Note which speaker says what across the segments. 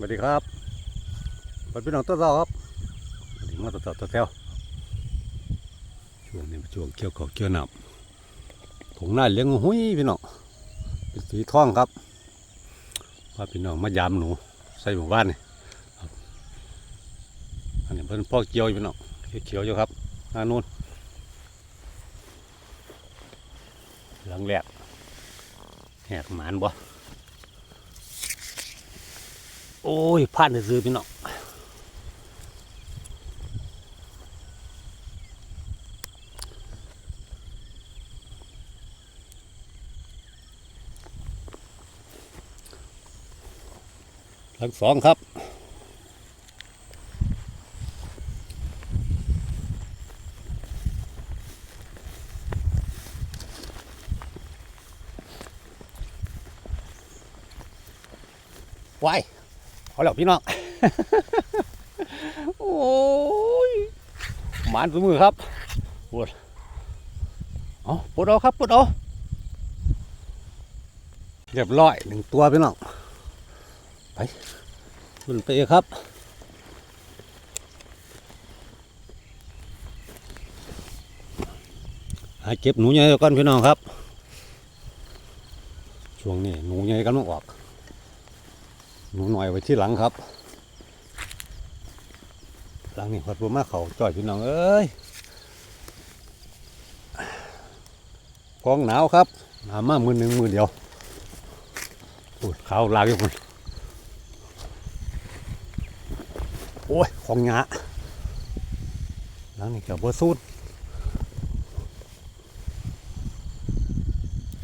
Speaker 1: สวัสดีครับเปิดพี่น้องต้นเราครับถึงมาตัวต่อตัวแถวช่วงนี้ช่วงเกี่ยวข้าเกี่ยวหน้ำถงหน้าเลี้ยงหุ้ยพี่น้องเป็นสีทองครับพาพี่น้องมายามหนูใส่หมู่บ้านนี่อันนี้เพิ่นพ่อเกี่ยวอยู่พี่น้องเขียวๆอยู่ครับหน้านู้นหลังแรกแหกหมานบ่ โอ้ยผ่านซื้อพี่น้องหลังสองครับไว้ เอาแล้วพี่น้อง โอ้ยหมานสมือครับปวดเอาปวดเอาครับปวดเอาเรียบร้อยหนึ่งตัวพี่น้อง ไปขึ้นไปเองครับหาเก็บหนูใหญ่ก่อนพี่น้องครับ ช่วงนี้หนูใหญ่กำลังออก หนูหน่อยไว้ที่หลังครับ หลังนี่พัดบัวมาเขาจ่อยพี่น้องเอ้ยกองหนาวครับหนาวมากมือหนึ่งมือเดียวปวดขาวลากอยู่คนโอ้ยของหยาหลังนี่เกับบัวสูด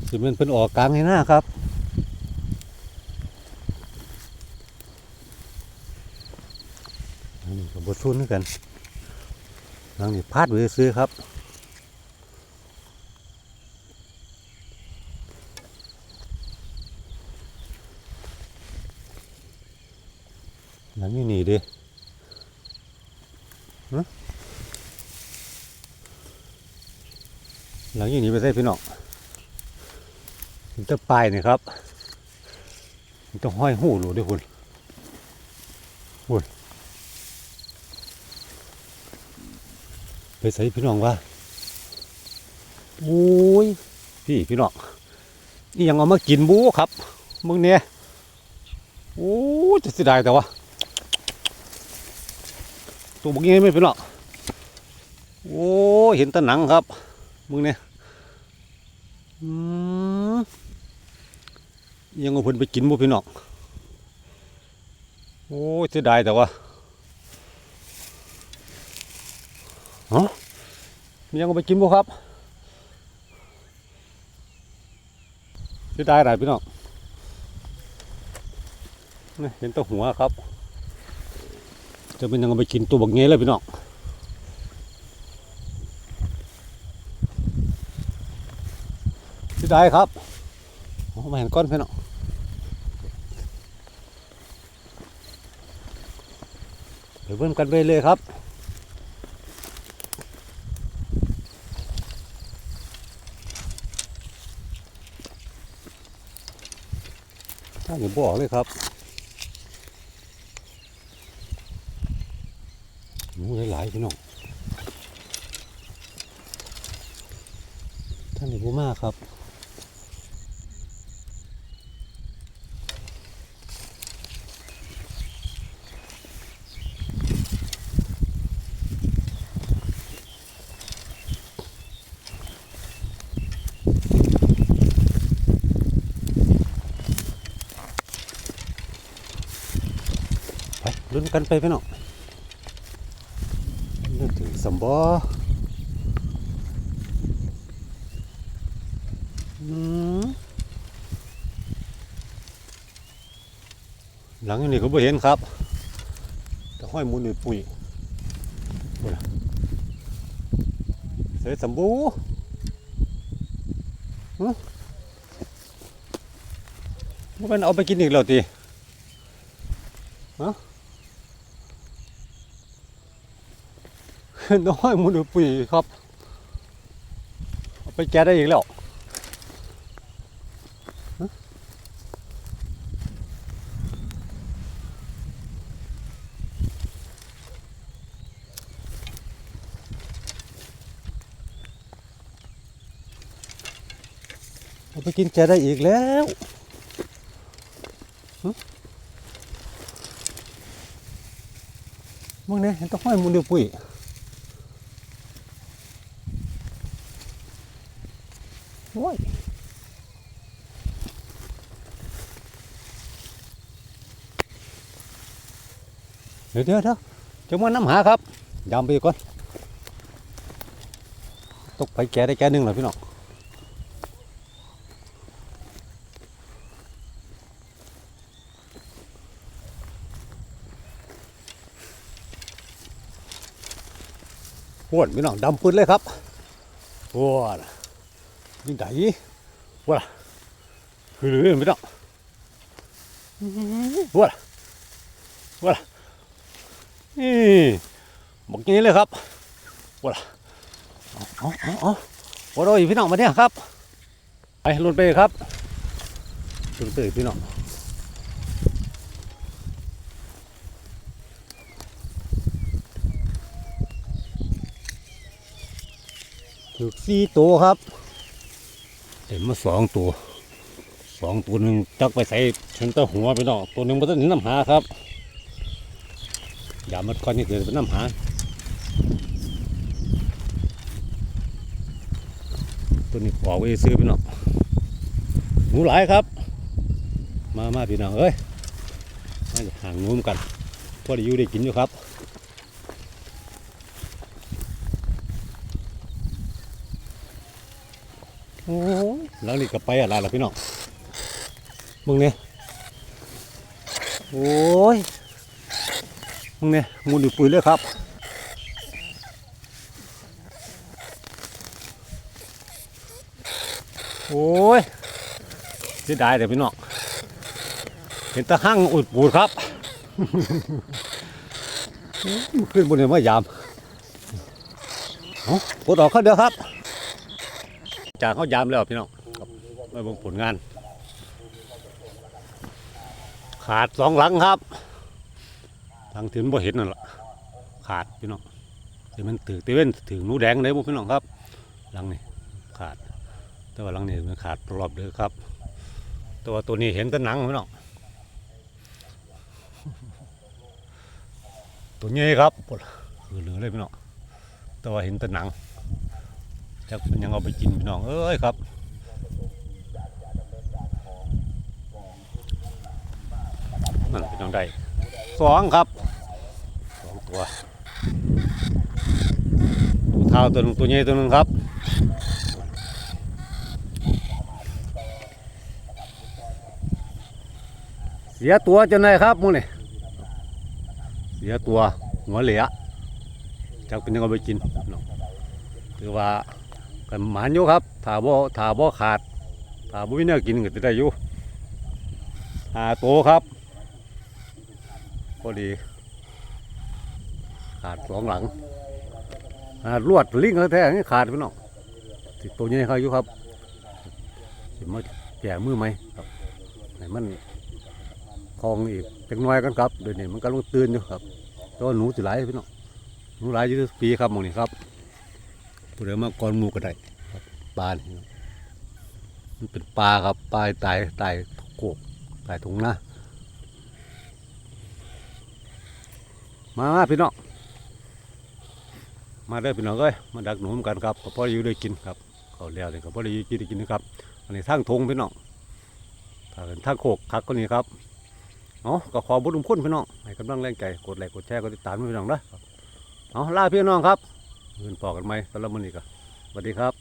Speaker 1: สิเป็นเป็นออกกลางให้หน้าครับ อันนี้ กับบทุนเหมือนกันหลังนี้พาดไว้ซื้อครับหลังนี้หนีดิหลังนี้หนีไปใส่พี่น้องมันจะปลายนี่ครับมันต้องห้อยหูหลูด้วยคุณ ไปใส่พี่น้องว่าโอ้ยพี่พี่น้องนี่ยังเอามากินบูครับมึงเนี่ยโอ้ยจะเสียดายแต่ว่าตัวบางงี้ไม่พี่น้องโอ้ยเห็นแตะหนังครับ มึงเนี่ยอืมยังเอาเพิ่นไปกินบูพี่น้องโอ้ยเสียดายแต่ว่า มียังเอาไปกินบ่ครับจะได้ไรพี่น้องนี่เห็นตัวหัวครับ จะเป็นยังไปกินตัวบักเงี้ยเลยพี่น้องจะได้ครับมาเห็นก้อนพี่น้องไปเบิ่งกันไปเลยครับาอย่าบอกเลยครับหนูหลายๆพี่น้องท่านนี่บูมากครับ กันไปพี่น้องนึกถึงสมบอหลังอยู่นี่ก็บ่เห็นครับ แต่ห้อยมูลนี่ปุ๋ยบ่ล่ะเสมบูฮะมันเอาไปกินอีกแล้วตี น้อยมูลปุ๋ยครับไปแก้ได้อีกแล้วไปกินแกได้อีกแล้วมึงเนี่ยเห็นต้องห้อยมุลเดียวปุ๋ย อ้ยเดี๋ยวเดี๋ยวเดี๋ยวจะมาน้ำหาครับยำไปก่อนตกไปแกได้แกหนึ่งเหรอพี่น้องปวดพี่น้องดำปืนเลยครับปวด ยิ่งใหญ่ปวดคือเรื่องพี่น้องวดปวดนี่บอกอย่างนี้เลยครับวดเอาเอาเอาเอาปวดเอาอีกพี่น้องมาเนี่ยครับไปลุนไปครับลุนไปพี่น้องถูกสี่ตัวครับ เห็นมาสองตัวสองตัวหนึ่งจักไปใส่เชนตอร์หัวไปเนาะตัวหนึ่งมันต้องน้ำหาครับอย่ามัดควันนี่เกิดเป็นน้ำหาตัวนี้ออกไปซื้อไปเนาะหนูหลายครับ มามาพี่น้องเอ้ยมาห่างหนูมกันพอได้อยู่ได้กินอยู่ครับโอ้ หลังนี้ก็ไปอะไรล่ะพี่น้องมึงเนี่ยโอ้ยมึงเนี่ยงูดิปุ๋ยเลยครับโอ้ยเสียดายเดี๋ยพี่น้องเห็นตะหั่งอุดปูดครับขึ้นบนเนี่ยมายามเอาปลดออกข้าเดียวครับ จากเขายามแล้วพี่น้อง ไม่เบิ่งผลงาน ขาดสองหลังครับ ทางถึงบ่เห็นนั่นแหละขาดพี่น้องแต่มันถือเตเว่นถึงหนูแดงเลยบุพี่น้องครับ หลังนี่ขาด แต่ว่าหลังนี่มันขาดรอบเลยครับต่ว่าตัวนี้เห็นแต่หนังพี่น้องตัวนี้ครับปวดเหลือเลยพี่น้องแต่ว่าเห็นแต่หนังจักยังเอาไปกินพี่น้องเอ้ยครับ นั่นพี่น้องได้สองครับสองตัวตัวเท้าตัวหนึงตัวใหญ่ตัวหนึงครับเสียตัวจนได้ครับมูนี่เสียตัวหัวเหลียจักเป็นยังเอาไปกินพี่น้องถือว่ากันหมานอยู่ครับถ้าบ่ถ้าบ่ขาดถ้าบ่มีแนวกินก็จะได้อยู่หาโตวครับ พอดี ขาดสองหลังลวดลิงแท้ๆนี่ขาดพี่น้องติดตัวใหญ่เขาอยู่ครับสิมาแก่มือไหมครับให้มันคลองอีกจักหน้อยกันครับเดี๋ยวนี้มันก็ลงตื่นอยู่ครับตัวหนูสิหลายพี่น้องหนูหลายอยู่ทุกปีครับมองนี้ครับผู้ใดมาก่อนมูก็ได้ครับปลานี่มันเป็นปลาครับปลาตายตายโกกตายถุงนะ มาพี่น้องมาได้พี่น้องเอ้ยมาดักหนูเหมือนกันครับก็พออยู่ได้กินครับเขาเลี้ยวเลยก็พอได้อยู่กินได้กินนะครับอันนี้ทางทงพี่น้องถ้าเป็นทางโคกคักก็นี่ครับเอาก็ขอบุญคุณพี่น้องให้กำลังแรงใจกดไลค์กดแชร์กดติดตามพี่น้องนะเอาลาพี่น้องครับเงินปอกกันไหมสำหรับมือนี้ก็สวัสดีครับ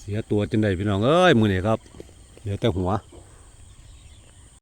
Speaker 1: เสียตัวจนได้พี่น้องเอ้ยมือนี้ครับเหลือแต่หัว